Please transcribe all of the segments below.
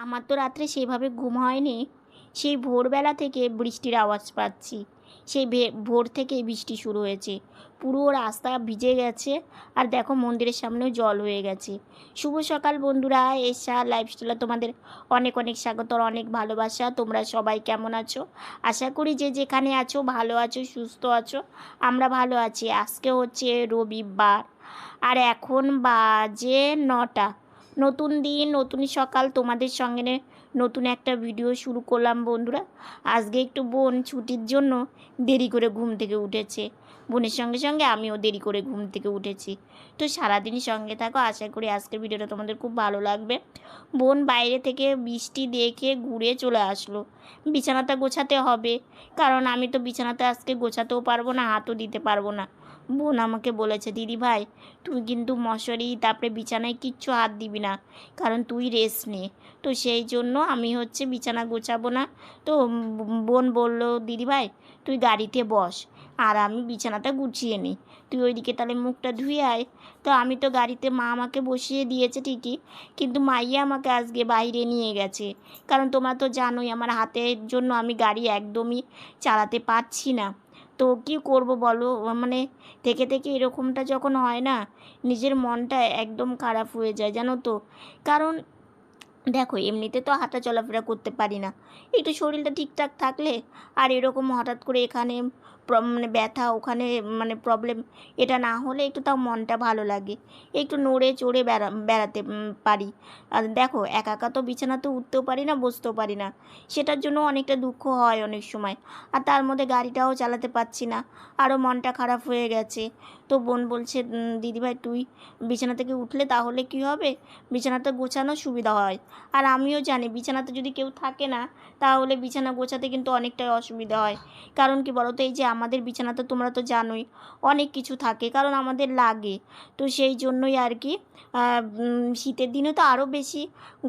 আমার তো রাত্রে সেভাবে ঘুম হয়নি। সেই ভোরবেলা থেকে বৃষ্টির আওয়াজ পাচ্ছি। সেই ভোর থেকেই বৃষ্টি শুরু হয়েছে। পুরো রাস্তা ভিজে গেছে আর দেখো মন্দিরের সামনেও জল হয়ে গেছে। শুভ সকাল বন্ধুরা, এসা লাইফস্টাইলে তোমাদের অনেক অনেক স্বাগত আর অনেক ভালোবাসা। তোমরা সবাই কেমন আছো? আশা করি যে যেখানে আছো ভালো আছো, সুস্থ আছো, আমরা ভালো আছি। আজকে হচ্ছে রবিবার আর এখন বাজে নটা। নতুন দিন, নতুন সকাল তোমাদের সঙ্গে নতুন একটা ভিডিও শুরু করলাম বন্ধুরা। আজকে একটু বোন ছুটির জন্য দেরি করে ঘুম থেকে উঠেছে। বোনের সঙ্গে সঙ্গে আমিও দেরি করে ঘুম থেকে উঠেছি। তো সারাদিন সঙ্গে থাকো, আশা করি আজকের ভিডিওটা তোমাদের খুব ভালো লাগবে। বোন বাইরে থেকে বৃষ্টি দেখে ঘুরে চলে আসলো। বিছানাটা গোছাতে হবে, কারণ আমি তো বিছানাতে আজকে গোছাতেও পারব না, হাতও দিতে পারব না। বোন আমাকে বলেছে, দিদি ভাই, তুই কিন্তু মশারি, তারপরে বিছানায় কিচ্ছু হাত দিবি না, কারণ তুই রেস্ট নে। তো সেই জন্য আমি হচ্ছে বিছানা গোছাবো না। তো বোন বলল, দিদি ভাই, তুই গাড়িতে বস। আর আমি বিছানাটা গুছিয়ে নিই। তুই ওইদিকে তাহলে মুখটা ধুয়ে আয়। তো আমি তো গাড়িতে মা আমাকে বসিয়ে দিয়েছে ঠিকই, কিন্তু মাইয়া আমাকে আজকে বাইরে নিয়ে গেছে। কারণ তোমরা তো জানোই আমার হাতের জন্য আমি গাড়ি একদমই চালাতে পারছি না। তো কি করব বলো? মানে থেকে থেকে এরকমটা যখন হয় না, নিজের মনটা একদম খারাপ হয়ে যায়, জানো তো। কারণ দেখো, এমনিতে তো হাঁটা চলাফেরা করতে পারি না। একটু শরীরটা ঠিকঠাক থাকলে আর এরকম হঠাৎ করে এখানে মানে ব্যথা, ওখানে মানে প্রবলেম এটা না হলে একটু তাও মনটা ভালো লাগে। একটু নড়ে চড়ে বেড়া, বেড়াতে পারি। আর দেখো, একা একা তো বিছানাতে উঠতেও পারি না, বসতেও পারি না। সেটার জন্য অনেকটা দুঃখ হয় অনেক সময়। আর তার মধ্যে গাড়িটাও চালাতে পারছি না। আরও মনটা খারাপ হয়ে গেছে। তো বোন বলছে দিদিভাই, তুই বিছানা থেকে উঠলে তাহলে কি হবে? বিছানাতে গোছানো সুবিধা হয়। আর আমিও জানি, বিছানাতে যদি কেউ থাকে না, তাহলে বিছানা গোছাতে কিন্তু অনেকটাই অসুবিধা হয়। কারণ কি বলো তো এই যে আমাদের বিছানা তো তোমরা তো জানোই, অনেক কিছু থাকে, কারণ আমাদের লাগে। তো সেই জন্যই আর কি শীতের দিনে তো আরও বেশি,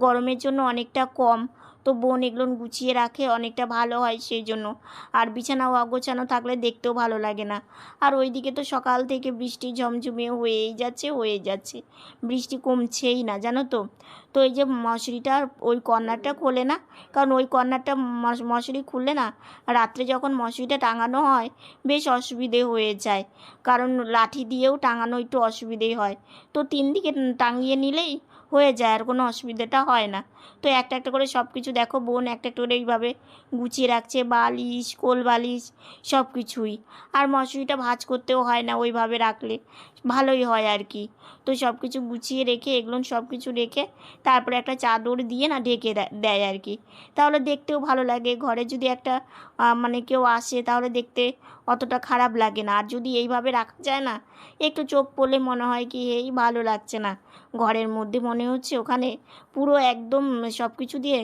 গরমের জন্য অনেকটা কম। তো বোন এগুলো গুছিয়ে রাখে, অনেকটা ভালো হয় সেই জন্য। আর বিছানা অগোছানো থাকলে দেখতেও ভালো লাগে না। আর ওইদিকে তো সকাল থেকে বৃষ্টি ঝমঝমে হয়েই যাচ্ছে হয়ে যাচ্ছে। বৃষ্টি কমছেই না, জানো তো? তো এই যে মশারিটা ওই কর্নারটা খোলে না? কারণ ওই কর্নারটা মশ- মশারি খুললে না, রাত্রে যখন মশারিটা টাঙানো হয়, বেশ অসুবিধে হয়ে যায়। কারণ লাঠি দিয়েও টাঙানো একটু অসুবিধেই হয়। তো তিন দিকে টাঙিয়ে নিলেই হয়ে যায় আর কোনো অসুবিধাটা হয় না। তো একটা একটা করে সব কিছু দেখো বোন, একটা একটা করে এইভাবে গুছিয়ে রাখছে, বালিশ কোল বালিশ সব কিছুই আর মশারিটা ভাঁজ করতেও হয় না ওইভাবে রাখলে। ভালোই হয় আর কি। তো সব কিছু গুছিয়ে রেখে, এগুলো সব কিছু রেখে তারপরে একটা চাদর দিয়ে না ঢেকে দেয় আর কি। তাহলে দেখতেও ভালো লাগে। ঘরে যদি একটা মানে কেউ আসে তাহলে দেখতে অতটা খারাপ লাগে না। আর যদি এইভাবে রাখা যায় না, একটু চোখ পড়লে মনে হয় কি, এই ভালো লাগছে না। ঘরের মধ্যে মনে হচ্ছে ওখানে পুরো একদম সব কিছু দিয়ে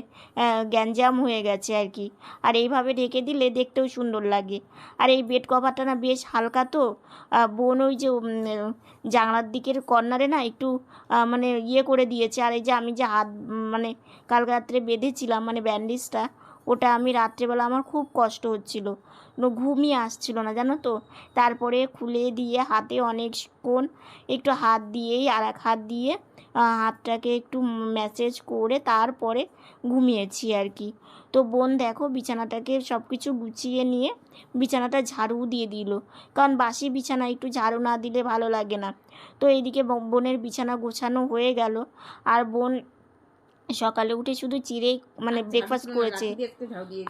গ্যাঞ্জাম হয়ে গেছে আর কি। আর এইভাবে ঢেকে দিলে দেখতেও সুন্দর লাগে। আর এই বেড কভারটা না বেশ হালকা তো বোন ওই যে জানলার দিকের কর্নারে না একটু মানে ইয়ে করে দিয়েছে। আর এই যে আমি যে হাত মানে কাল রাত্রে বেঁধেছিলাম মানে ব্যান্ডেজটা ওটা আমি রাত্রেবেলা আমার খুব কষ্ট হচ্ছিল। ঘুমই আসছিল না, জানো তো? তারপরে খুলে দিয়ে হাতে অনেকক্ষণ একটু হাত দিয়েই আর এক হাত দিয়ে হাতটাকে একটু ম্যাসেজ করে তারপরে ঘুমিয়েছি আর কি। তো বোন দেখো বিছানাটাকে সব কিছু গুছিয়ে নিয়ে বিছানাটা ঝাড়ু দিয়ে দিল। কারণ বাসি বিছানা, একটু ঝাড়ু না দিলে ভালো লাগে না। তো এইদিকে বোনের বিছানা গোছানো হয়ে গেল। আর বোন সকালে উঠে শুধু চিড়ে মানে ব্রেকফাস্ট করেছে।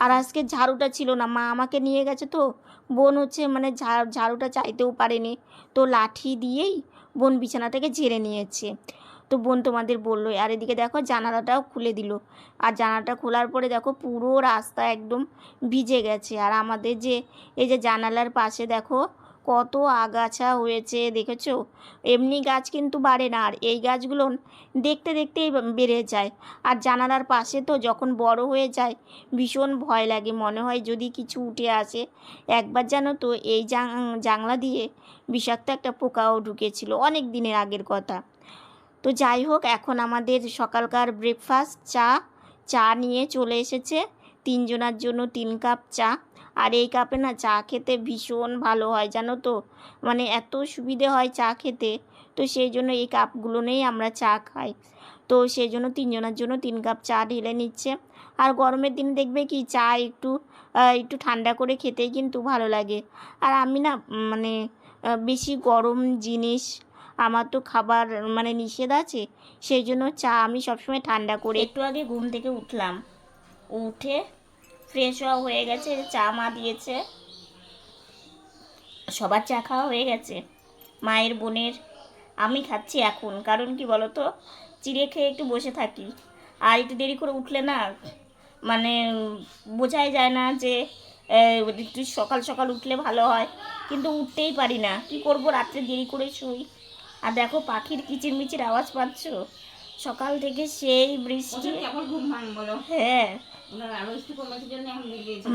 আর আজকে ঝাড়ুটা ছিল না মা আমাকে নিয়ে গেছে তো। বোন হচ্ছে মানে ঝাড়ুটা চাইতেও পারেনি। তো লাঠি দিয়েই বোন বিছানাটাকে ঝেড়ে নিয়েছে। তো বোন তোমাদের বলল আর এদিকে দেখো জানালাটাও খুলে দিল। আর জানালাটা খোলার পরে দেখো পুরো রাস্তা একদম ভিজে গেছে। আর আমাদের যে এই যে জানালার পাশে দেখো কত আগাছা হয়েছে দেখেছ? এমনি গাছ কিন্তু বাড়ে না, আর এই গাছগুলো দেখতে দেখতেই বেড়ে যায়। আর জানালার পাশে তো যখন বড় হয়ে যায়, ভীষণ ভয় লাগে। মনে হয় যদি কিছু উঠে আসে, একবার জানো তো এই জাংলা দিয়ে বিষাক্ত একটা পোকাও ঢুকেছিল অনেক দিনের আগের কথা। তো যাই হোক, এখন আমাদের সকালকার ব্রেকফাস্ট চা চা নিয়ে চলে এসেছে। তিনজনার জন্য তিন কাপ চা। আর এই কাপে না চা খেতে ভীষণ ভালো হয়, জানো তো? মানে এত সুবিধে হয় চা খেতে। তো সেই জন্য এই কাপগুলো নিয়েই আমরা চা খাই। তো সেই জন্য তিনজনের জন্য তিন কাপ চা ঢেলে নিচ্ছে। আর গরমের দিনে দেখবে কি চা একটু একটু ঠান্ডা করে খেতেই কিন্তু ভালো লাগে। আর আমি না মানে বেশি গরম জিনিস আমার তো খাবার মানে নিষেধ আছে। সেই জন্য চা আমি সবসময় ঠান্ডা করে একটু আগে ঘুম থেকে উঠলাম। উঠে ফ্রেশ হওয়া হয়ে গেছে চা মা দিয়েছে। সবার চা খাওয়া হয়ে গেছে। মায়ের বোনের আমি খাচ্ছি এখন কারণ কি বলতো চিড়ে খেয়ে একটু বসে থাকি। আর একটু দেরি করে উঠলে না মানে বোঝাই যায় না যে একটু সকাল সকাল উঠলে ভালো হয়। কিন্তু উঠতেই পারি না। কি করব রাত্রে দেরি করে শুই। আর দেখো পাখির কিচিরমিচির আওয়াজ পাচ্ছ? সকাল থেকে সেই বৃষ্টি হ্যাঁ।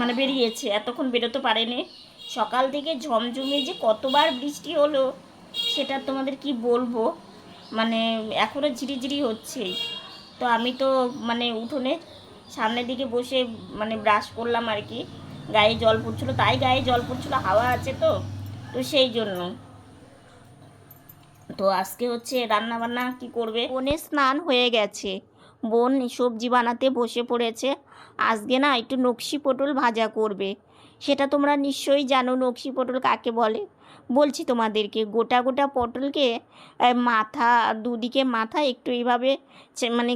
মানে বেরিয়েছে এতক্ষণ বেরোতে পারেনি। সকাল থেকে ঝমঝমে যে কতবার বৃষ্টি হলো সেটা তোমাদের কি বলব? মানে এখনও ঝিরিঝিরি হচ্ছে তো আমি তো মানে উঠোনে সামনের দিকে বসে মানে ব্রাশ করলাম আর কি। গায়ে জল পড়ছিলো তাই গায়ে জল পড়ছিলো হাওয়া আছে তো তো সেই জন্য। তো আজকে হচ্ছে রান্না বান্না কি করবে? বোনের স্নান হয়ে গেছে। বোন সবজি বানাতে বসে পড়েছে। আজকে না একটু নকশি পটল ভাজা করবে। সেটা তোমরা নিশ্চয়ই জানো নকশি পটল কাকে বলে। বলছি তোমাদেরকে, গোটা গোটা পটলকে মাথা, দুদিকে মাথা একটু এইভাবে মানে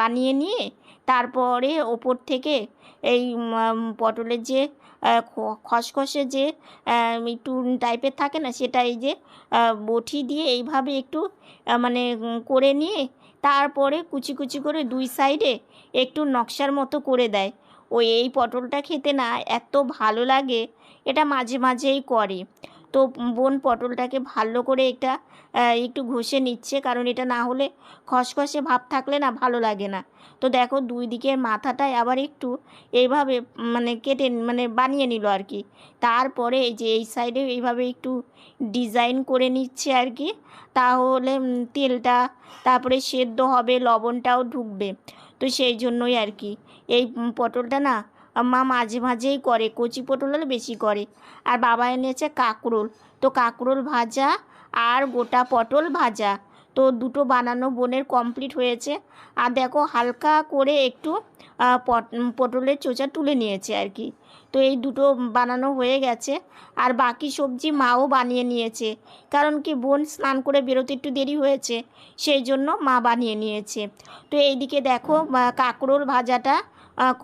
বানিয়ে নিয়ে তারপরে ওপর থেকে এই পটলের যে খসখসে যে একটু টাইপের থাকে না, সেটা এই যে বটি দিয়ে এইভাবে একটু মানে করে নিয়ে তারপরে কুচি কুচি করে দুই সাইডে একটু নকশার মতো করে দেয়। ওই এই পটলটা খেতে না এত ভালো লাগে, এটা মাঝে মাঝেই করে। তো বোন পটলটাকে ভালো করে এটা একটু ঘষে নিচ্ছে। কারণ এটা না হলে খসখসে ভাব থাকলে না ভালো লাগে না। তো দেখো দুই দিকের মাথাটায় আবার একটু এইভাবে মানে কেটে মানে বানিয়ে নিল আর কি। তারপরে এই যে এই সাইডে এইভাবে একটু ডিজাইন করে নিচ্ছে আর কি। তাহলে তেলটা, তারপরে সেদ্ধ হবে, লবণটাও ঢুকবে। তো সেই জন্যই আর কি। এই পটলটা না মা মাঝে মাঝেই করে, কচি পটল হলে বেশি করে। আর বাবা এনেছে কাঁকরোল। তো কাঁকরোল ভাজা আর গোটা পটল ভাজা। তো দুটো বানানো বোনের কমপ্লিট হয়েছে। আর দেখো হালকা করে একটু পট- পটলের চোচা তুলে নিয়েছে আর কি। তো এই দুটো বানানো হয়ে গেছে। আর বাকি সবজি মাও বানিয়ে নিয়েছে। কারণ কি বোন স্নান করে বেরোতে একটু দেরি হয়েছে। সেই জন্য মা বানিয়ে নিয়েছে। তো এইদিকে দেখো কাঁকরোল ভাজাটা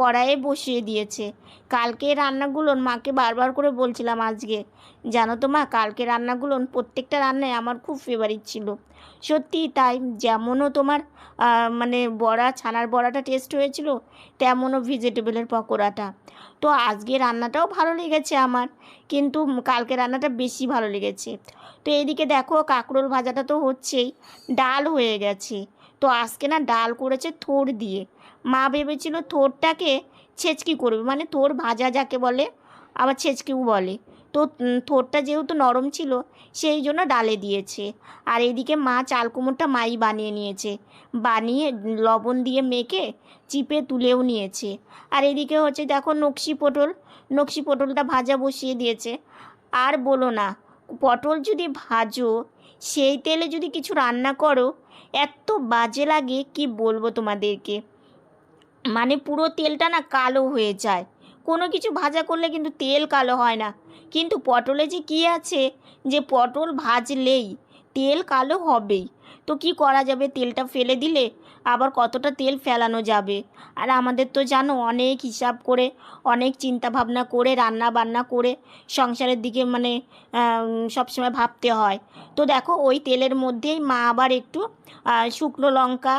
কড়াইয়ে বসিয়ে দিয়েছে। কালকে রান্নাগুলো মাকে বারবার করে বলছিলাম আজকে। জানো তো মা, কালকে রান্নাগুলো প্রত্যেকটা রান্নায় আমার খুব ফেভারিট ছিল। সত্যি তাই, যেমনও তোমার মানে বড়া, ছানার বড়াটা টেস্ট হয়েছিল, তেমনও ভেজিটেবলের পকোড়াটা। তো আজকে রান্নাটাও ভালো লেগেছে আমার, কিন্তু কালকে রান্নাটা বেশি ভালো লেগেছে। তো এইদিকে দেখো, কাঁকরোল ভাজাটা তো হচ্ছেই, ডাল হয়ে গেছে। তো আজকে না ডাল করেছে থোর দিয়ে। মা ভেবেছিল থোরটাকে ছেচকি করবে। মানে থোর ভাজা যাকে বলে, আবার ছেচকিও বলে। তো থোরটা যেহেতু নরম ছিল, সেই জন্য ডালে দিয়েছে। আর এদিকে মা চাল কুমড়োটা মাই বানিয়ে নিয়েছে। বানিয়ে লবণ দিয়ে মেখে, চিপে তুলেও নিয়েছে। আর এদিকে হচ্ছে, দেখো নকশি পটল। নকশি পটলটা ভাজা বসিয়ে দিয়েছে। আর বলো না, পটল যদি ভাজো, সেই তেলে যদি কিছু রান্না করো, এত বাজে লাগে, কি বলব তোমাদেরকে? মানে পুরো তেলটা না কালো হয়ে যায়। কোনো কিছু ভাজা করলে কিন্তু তেল কালো হয় না। কিন্তু পটলে যে কী আছে? যে পটল ভাজলেই তেল কালো হবেই। তো কি করা যাবে? তেলটা ফেলে দিলে আবার কতটা তেল ফেলানো যাবে? আর আমাদের তো জানো, অনেক হিসাব করে, অনেক চিন্তা ভাবনা করে রান্না বান্না করে সংসারের দিকে মানে সবসময় ভাবতে হয়। তো দেখো, ওই তেলের মধ্যেই মা আবার একটু শুকনো লঙ্কা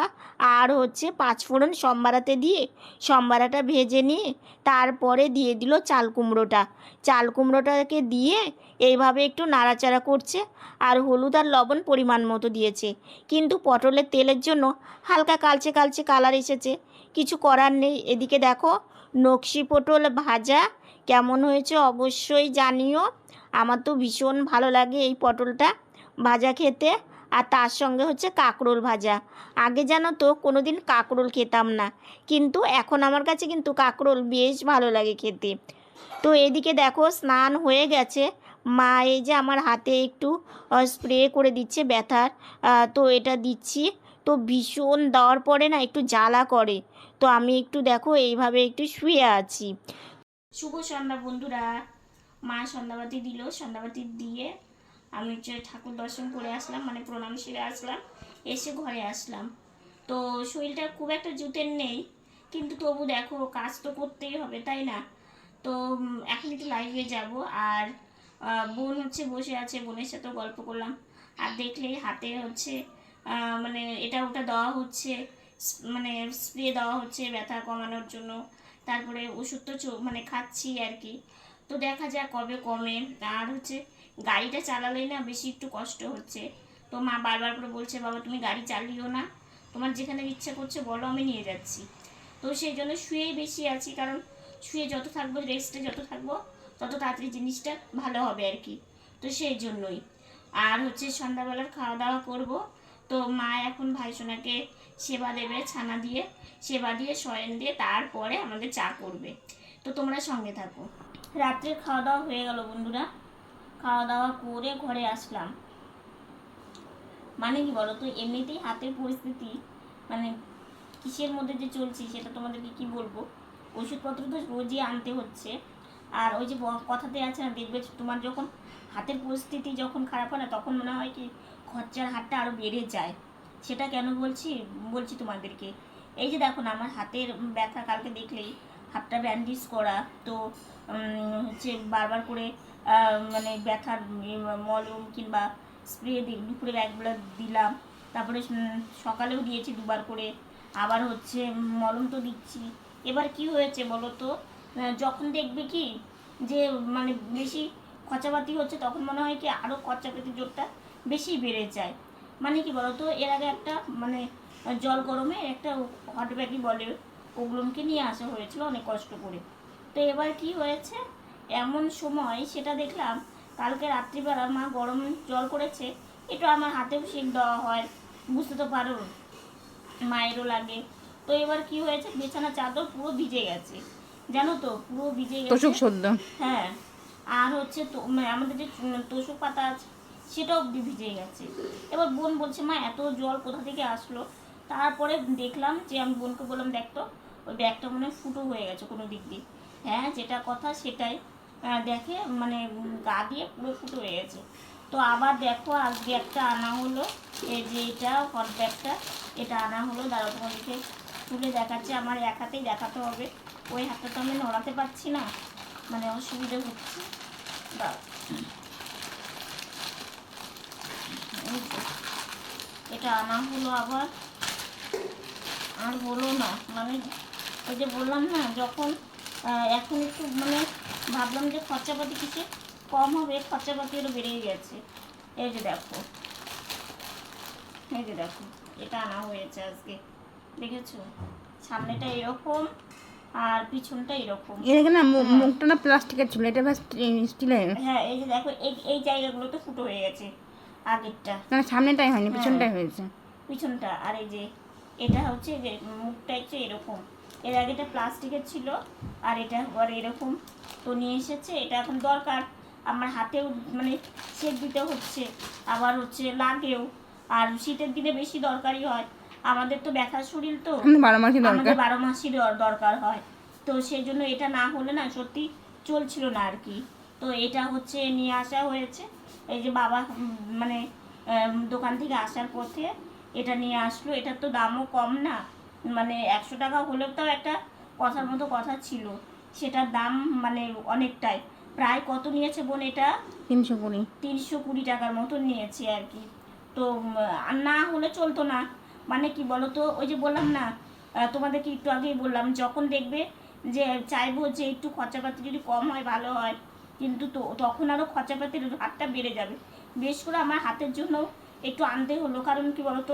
আর হচ্ছে পাঁচফোড়ন সম্বারাতে দিয়ে সম্বারাটা ভেজে নিয়ে তারপরে দিয়ে দিল চাল কুমড়োটা। চাল কুমড়োটাকে দিয়ে এইভাবে একটু নাড়াচাড়া করছে আর হলুদ আর লবণ পরিমাণ মতো দিয়েছে। কিন্তু পটলের তেলের জন্য হালকা কালচে কালচে কালার এসেছে। কিছু করার নেই। এদিকে দেখো, নকশি পটল ভাজা কেমন হয়েছে অবশ্যই জানিও। আমার তো ভীষণ ভালো লাগে এই পটলটা ভাজা খেতে। আর তার সঙ্গে হচ্ছে কাঁকরোল ভাজা। আগে জানো তো কোনো দিন কাঁকরোল খেতাম না। কিন্তু এখন আমার কাছে কিন্তু কাঁকরোল বেশ ভালো লাগে খেতে। তো এদিকে দেখো, স্নান হয়ে গেছে। মা এই যে আমার হাতে একটু স্প্রে করে দিচ্ছে ব্যথার তো এটা দিচ্ছি। তো ভীষণ দেওয়ার পরে না একটু জ্বালা করে। তো আমি একটু দেখো এইভাবে একটু শুয়ে আছি। শুভ সন্ধ্যা বন্ধুরা। মা সন্ধ্যাবাতি দিল, সন্ধ্যাবাতি দিয়ে আমি হচ্ছে ঠাকুর দর্শন করে আসলাম মানে প্রণাম সেরে আসলাম, এসে ঘরে আসলাম। তো শরীরটা খুব একটা জুতের নেই, কিন্তু তবু দেখো কাজ তো করতেই হবে, তাই না? তো এখন একটু লাইভে যাব। আর বোন হচ্ছে বসে আছে, বোনের সাথেও গল্প করলাম। আর দেখলেই হাতে হচ্ছে মানে এটা ওটা দেওয়া হচ্ছে মানে স্প্রে দেওয়া হচ্ছে ব্যথা কমানোর জন্য। তারপরে ওষুধ তো মানে খাচ্ছি আর কি। তো দেখা যাক কবে কমে। আর হচ্ছে গাড়িটা চালালেই না বেশি একটু কষ্ট হচ্ছে। তো মা বারবার করে বলছে, বাবা, তুমি গাড়ি চালিও না। তোমার যেখানে ইচ্ছা করছে বলো, আমি নিয়ে যাচ্ছি। তো সেই জন্য শুয়েই বেশি আছি, কারণ শুয়ে যত থাকব রেস্টে যত থাকব তত তাড়াতাড়ি জিনিসটা ভালো হবে আর কি। তো সেই জন্যই। আর হচ্ছে সন্ধ্যাবেলার খাওয়া দাওয়া করব। তো মা এখন ভাইসোনাকে সেবা দেবে, ছানা দিয়ে, সেবা দিয়ে, শয়ন দিয়ে, তারপরে আমাদের চা করবে। তো তোমরা সঙ্গে থাকো। রাত্রে খাওয়া দাওয়া হয়ে গেল বন্ধুরা। খাওয়া দাওয়া করে ঘরে আসলাম। মানে কি বলো তো এমনিতেই হাতের পরিস্থিতি মানে কিসের মধ্যে যে চলছি সেটা তোমাদেরকে কি বলব? ওষুধপত্র তো রোজই আনতে হচ্ছে। আর ওই যে কথাতে আছে না, দেখবে তোমার যখন হাতের পরিস্থিতি যখন খারাপ হয় না, তখন মনে হয় কি খরচার হাতটা আরও বেড়ে যায়। সেটা কেন বলছি? বলছি তোমাদেরকে। এই যে দেখো না, আমার হাতের ব্যথা কালকে দেখলেই, হাতটা ব্যান্ডেজ করা, তো হচ্ছে বারবার করে মানে ব্যথার মলম কিংবা স্প্রে দুপুরে একবেলা দিলাম। তারপরে সকালেও দিয়েছি দুবার করে। আবার হচ্ছে মলম তো দিচ্ছি। এবার কি হয়েছে বলো তো? যখন দেখবে কি যে মানে বেশি খরচাপাতি হচ্ছে, তখন মনে হয় কি আরও খরচাপাতি জোরটা বেশি বেড়ে যায়। মানে কি বলো তো এর আগে একটা মানে জল গরমে একটা হট ব্যাগই বলে, ওগুলোকে নিয়ে আসা হয়েছিল অনেক কষ্ট করে। তো এবার কি হয়েছে, এমন সময় সেটা দেখলাম, কালকে রাত্রিবেলা মা গরম জল করেছে, একটু আমার হাতেও সেক দেওয়া হয়, বুঝতে তো পারো, মায়েরও লাগে। তো এবার কি হয়েছে, বিছানা চাদর পুরো ভিজে গেছে। জানো তো পুরো ভিজে গেছে। তোষক সদ্য। হ্যাঁ। আর হচ্ছে তো মানে আমাদের যে তোষক পাতা আছে সেটাও অব্দি ভিজে গেছে। এবার বোন বলছে মা এত জল কোথা থেকে আসলো? তারপরে দেখলাম যে আমি বোনকে বললাম দেখতো ওই ব্যাগটা মনে হয় ফুটো হয়ে গেছে কোনো দিক দিয়ে। হ্যাঁ যেটা কথা সেটাই। দেখে মানে গা দিয়ে পুরো ফুটো হয়ে গেছে। তো আবার দেখো আজকে একটা আনা হলো। এই যে এটা হট ব্যাগটা এটা আনা হলো। দাঁড়াও তোমাদেরকে তুলে দেখাচ্ছে। আমার এক হাতেই দেখাতে হবে। ওই হাতটা তো আমি নড়াতে পারছি না। মানে অসুবিধা হচ্ছে। এটা আনা হলো আবার। আর হলো না। মানে ওই যে বললাম না, যখন এখন একটু মানে ভাবলাম যে খরচাপাতি কিছু কম হবে খরচাপাতি আরও বেড়েই গেছে। এই যে দেখো। এই যে দেখো। এটা আনা হয়েছে আজকে। দেখেছ? সামনেটা এরকম। আর পিছনটা এরকম। এখানে না মু- মুখটা না প্লাস্টিকের ছিল এটা ব্যাস স্টিলের হ্যাঁ এই যে দেখো এই এই জায়গাগুলোতে ফুটো হয়ে গেছে আগেরটা। না সামনেটাই হয়নি হ্যাঁ। পিছনটাই হয়েছে। পিছনটা আর এই যে এটা হচ্ছে যে মুখটা হচ্ছে এরকম। এর আগে এটা প্লাস্টিকের ছিল আর এটা আবার এরকম। তো নিয়ে এসেছে এটা এখন দরকার। আমার হাতেও মানে সেক দিতে হচ্ছে আবার হচ্ছে লাগেও। আর শীতের দিনে বেশি দরকারই হয়। আমাদের তো ব্যথার শরীর তো। আমাদের বারো মাসই দরকার। বারো মাসই দরকার হয়। তো সেই জন্য এটা না হলে না সত্যি চলছিল না আর কি। তো এটা হচ্ছে নিয়ে আসা হয়েছে। এই যে বাবা মানে দোকান থেকে আসার পথে এটা নিয়ে আসলো। এটার তো দামও কম না। মানে একশো টাকা হলেও তো একটা কথার মতো কথা ছিল। সেটার দাম মানে অনেকটাই। প্রায় কত নিয়েছে বোন এটা? তিনশো কুড়ি। তিনশো কুড়ি টাকার মতো নিয়েছে আর কি। তো আর না হলে চলতো না। মানে কি বলো তো ওই যে বললাম না তোমাদেরকে একটু আগেই বললাম, যখন দেখবে যে চাইব যে একটু খরচাপাতি যদি কম হয়, ভালো হয়, কিন্তু তো তখন আরও খরচাপাতির হাতটা বেড়ে যাবে। বিশেষ করে আমার হাতের জন্য একটু আনতে হলো, কারণ কি বলতো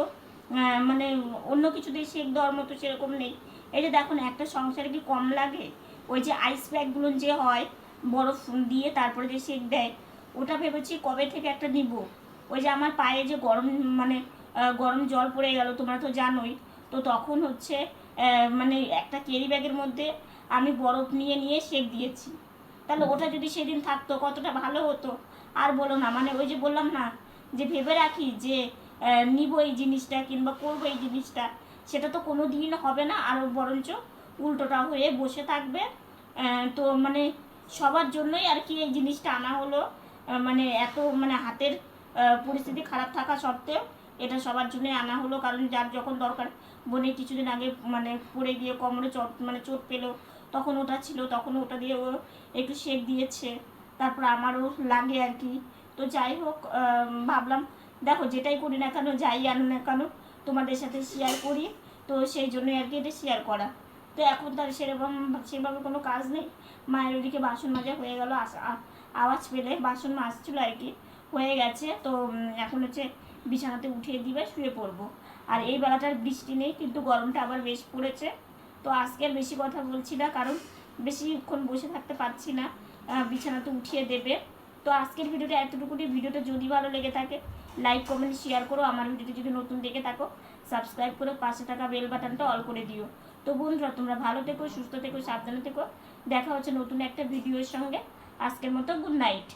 মানে অন্য কিছু দিয়ে শেক দেওয়ার মতো সেরকম নেই। এই যে দেখো একটা সংসারে কি কম লাগে? ওই যে আইস প্যাকগুলো যে হয়, বরফ দিয়ে তারপরে যে শেক দেয়, ওটা ভেবেছি কবে থেকে একটা নিব? ওই যে আমার পায়ে যে গরম মানে গরম জল পড়ে গেল, তোমরা তো জানোই। তো তখন হচ্ছে মানে একটা ক্যারি ব্যাগের মধ্যে আমি বরফ নিয়ে নিয়ে সেক দিয়েছি। তাহলে ওটা যদি সেদিন থাকতো, কতটা ভালো হতো? আর বলো না মানে ওই যে বললাম না, যে ভেবে রাখি যে নিব এই জিনিসটা কিংবা করব এই জিনিসটা, সেটা তো কোনো দিন হবে না। আর বরঞ্চ উল্টোটা হয়ে বসে থাকবে। তো মানে সবার জন্যই আর কি এই জিনিসটা আনা হলো। মানে এত মানে হাতের পরিস্থিতি খারাপ থাকা সত্ত্বেও এটা সবার জন্যই আনা হলো, কারণ যার যখন দরকার বোনের কিছুদিন আগে মানে পড়ে গিয়ে কোমরে চট মানে চোট পেল, তখন ওটা ছিল, তখন ওটা দিয়ে ও একটু শেক দিয়েছে, তারপর আমারও লাগে আর কি। তো যাই হোক ভাবলাম, দেখো যেটাই করি না কেন, যাই আনো না কেন, তোমাদের সাথে শেয়ার করি, তো সেই জন্যই আর কি এটা শেয়ার করা। তো এখন তার সেরকম, সেভাবে কোনো কাজ নেই, মায়ের ওদিকে বাসন মাজা হয়ে গেল আওয়াজ পেলে বাসন মাজছিল আর কি, হয়ে গেছে। তো এখন হচ্ছে বিছানাতে উঠিয়ে দিবে, শুয়ে পড়ব। আর এই বেলাটার বৃষ্টি নেই, কিন্তু গরমটা আবার বেশ পড়েছে। তো আজকে আর বেশি কথা বলছি না, কারণ বেশিক্ষণ বসে থাকতে পারছি না বিছানাতে উঠিয়ে দেবে। তো আজকের ভিডিওটা এতটুকুনি। ভিডিওটা যদি ভালো লেগে থাকে, লাইক, কমেন্ট, শেয়ার করো। আমার ভিডিওটি যদি নতুন দেখে থাকো, সাবস্ক্রাইব করে পাশে থাকা বেল বাটনটা অল করে দিও। তো বন্ধুরা, তোমরা ভালো থেকো, সুস্থ থেকো, সাবধানে থেকো। দেখা হচ্ছে নতুন একটা ভিডিওর সঙ্গে। আজকের মতো গুড নাইট